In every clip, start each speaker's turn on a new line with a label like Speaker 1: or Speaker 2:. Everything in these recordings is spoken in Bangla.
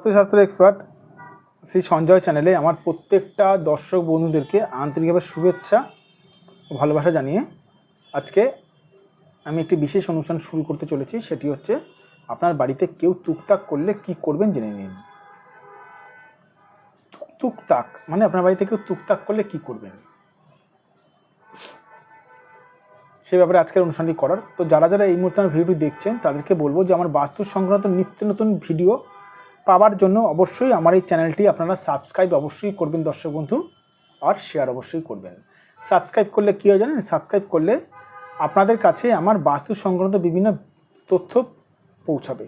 Speaker 1: বাস্তুশাস্ত্র এক্সপার্ট শ্রী সঞ্জয় চ্যানেলে আমার প্রত্যেকটা দর্শক বন্ধুদেরকে আন্তরিকভাবে শুভেচ্ছা ও ভালোবাসা জানিয়ে আজকে আমি একটি বিশেষ অনুষ্ঠান শুরু করতে চলেছি। সেটি হচ্ছে আপনার বাড়িতে কেউ তুকতাক করলে কি করবেন জেনে নিন। তুকতাক? মানে আপনার বাড়িতে কেউ তুকতাক করলে কি করবেন? সে ব্যাপারে আজকের অনুষ্ঠানটি করার। তো যারা যারা এই মুহূর্তে আমার ভিডিওটি দেখছেন, তাদেরকে বলব যে আমার বাস্তু সংক্রান্ত নিত্য নতুন ভিডিও পাওয়ার জন্য অবশ্যই আমার এই চ্যানেলটি আপনারা সাবস্ক্রাইব অবশ্যই করবেন, দর্শক বন্ধু, আর শেয়ার অবশ্যই করবেন। সাবস্ক্রাইব করলে কী হয় জানেন? সাবস্ক্রাইব করলে আপনাদের কাছে আমার বাস্তু সংক্রান্ত বিভিন্ন তথ্য পৌঁছাবে,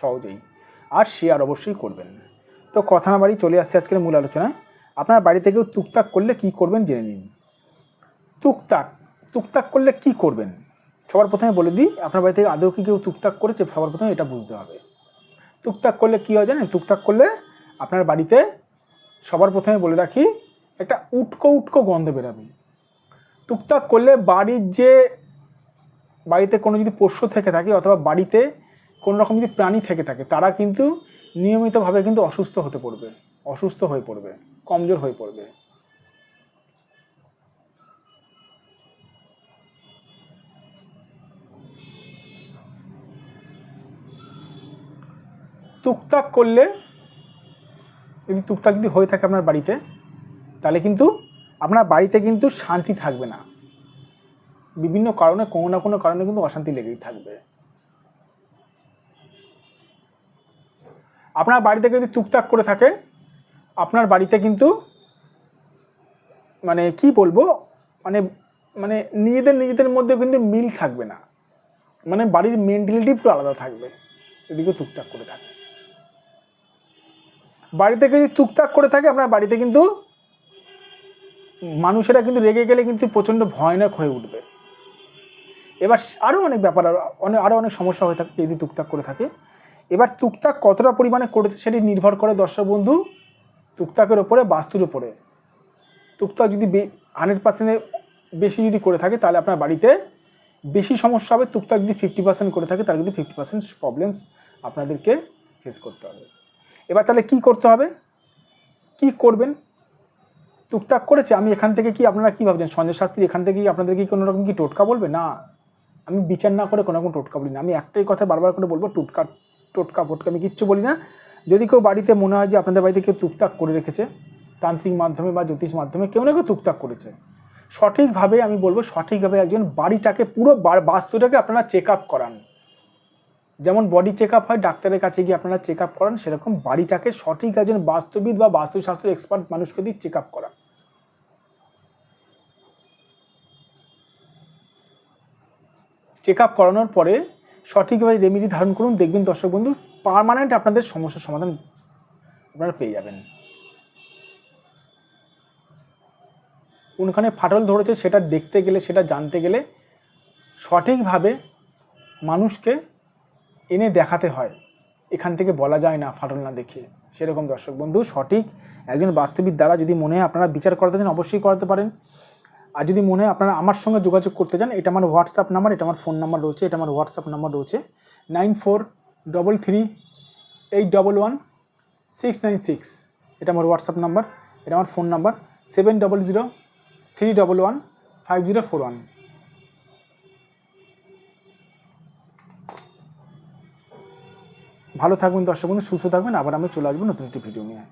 Speaker 1: সহজেই। আর শেয়ার অবশ্যই করবেন। তো কথা না বাড়ি চলে আসছে আজকের মূল আলোচনায় আপনার বাড়ি থেকেও টুকটাক করলে কি করবেন জেনে নিন। টুকটাক টুকটাক করলে কি করবেন? সবার প্রথমে বলে দিই, আপনার বাড়ি থেকে আদৌ কি কেউ টুকটাক করেছে? সবার প্রথমে এটা বুঝতে হবে। টুকটাক করলে কী হয় জানেন? টুকটাক করলে আপনার বাড়িতে সবার প্রথমে বলে রাখি, একটা উটকো উটকো গন্ধ বেরাবে। টুকটাক করলে বাড়ির যে, বাড়িতে কোনো যদি পোষ্য থেকে থাকে অথবা বাড়িতে কোনো রকম যদি প্রাণী থেকে থাকে, তারা কিন্তু নিয়মিতভাবে কিন্তু অসুস্থ হতে পড়বে, অসুস্থ হয়ে পড়বে, কমজোর হয়ে পড়বে। টুকটাক করলে যদি টুকটাক যদি হয়ে থাকে আপনার বাড়িতে, তাহলে কিন্তু আপনার বাড়িতে কিন্তু শান্তি থাকবে না। বিভিন্ন কারণে, কোনো না কোনো কারণে কিন্তু অশান্তি লেগেই থাকবে। আপনার বাড়িতে যদি টুকটাক করে থাকে, আপনার বাড়িতে কিন্তু মানে কি বলব মানে মানে নিজেদের নিজেদের মধ্যে কিন্তু মিল থাকবে না। মানে বাড়ির মেন্টালিটি একটু আলাদা থাকবে এদিকে টুকটাক করে থাকে। বাড়িতে যদি টুকটাক করে থাকে আপনার বাড়িতে কিন্তু মানুষেরা কিন্তু রেগে গেলে কিন্তু প্রচণ্ড ভয়ানক হয়ে উঠবে। এবার আরও অনেক ব্যাপার অনেক আরও অনেক সমস্যা হয়ে থাকে যদি টুকটাক করে থাকে। এবার টুকটাক কতটা পরিমাণে করেছে সেটি নির্ভর করে দর্শক বন্ধু টুকটাকের ওপরে, বাস্তুর ওপরে। টুকটাক যদি হান্ড্রেড পার্সেন্টে বেশি যদি করে থাকে, তাহলে আপনার বাড়িতে বেশি সমস্যা হবে। টুকটাক যদি ফিফটি পার্সেন্ট করে থাকে, তাহলে কিন্তু ফিফটি পার্সেন্ট প্রবলেমস আপনাদেরকে ফেস করতে হবে। এবার তাহলে কি করতে হবে? কি করবেন? টুকটাক করেছে, আমি এখান থেকে কি আপনারা কী ভাবছেন? সঞ্জয় শাস্ত্রী, এখান থেকে কি আপনাদের কি কোনো রকম কি টোটকা বলবে? না, আমি বিচার না করে কোনো রকম টোটকা বলি না। আমি একটাই কথা বারবার করে বলব, টুটকা, টোটকা ফোটকা আমি কিচ্ছু বলি না। যদি কেউ বাড়িতে মনে হয় যে আপনাদের বাড়িতে কেউ টুকটাক করে রেখেছে, তান্ত্রিক মাধ্যমে বা জ্যোতিষ মাধ্যমে, কেউ না কেউ টুকটাক করেছে। সঠিকভাবে আমি বলব, সঠিকভাবে একজন বাড়িটাকে, পুরো বাস্তুটাকে আপনারা চেক আপ করান। যেমন বডি চেক হয়, ডাক্তারের কাছে গিয়ে আপনারা চেক আপ করান, সেরকম বাড়িটাকে সঠিক একজন বাস্তুবিদ বা বাস্তুশাস্ত্র এক্সপার্ট মানুষকে দিয়ে চেক আপ করান। চেক আপ করানোর পরে সঠিকভাবে রেমেডি ধারণ করুন, দেখবেন দর্শক বন্ধু পার্মানেন্ট আপনাদের সমস্যার সমাধান আপনারা পেয়ে যাবেন। কোনখানে ফাটল ধরেছে সেটা দেখতে গেলে, সেটা জানতে গেলে সঠিকভাবে মানুষকে এনে দেখাতে হয়। এখান থেকে বলা যায় না, ফাটল না দেখে সেরকম দর্শক বন্ধু, সঠিক একজন বাস্তবিক দ্বারা যদি মনে হয় আপনারা বিচার করাতে চান, অবশ্যই করাতে পারেন। আর যদি মনে হয় আপনারা আমার সঙ্গে যোগাযোগ করতে চান, এটা আমার হোয়াটসঅ্যাপ নাম্বার এটা আমার ফোন নাম্বার রয়েছে, এটা আমার হোয়াটসঅ্যাপ নাম্বার রয়েছে। Nine four double three eight double one six nine six. এটা আমার হোয়াটসঅ্যাপ নাম্বার এটা আমার phone number seven double zero three double one five zero four one. ভালো থাকবেন দর্শক বন্ধু সুস্থ থাকবেন। আবার আমরা চলে আসব নতুন একটি ভিডিও নিয়ে।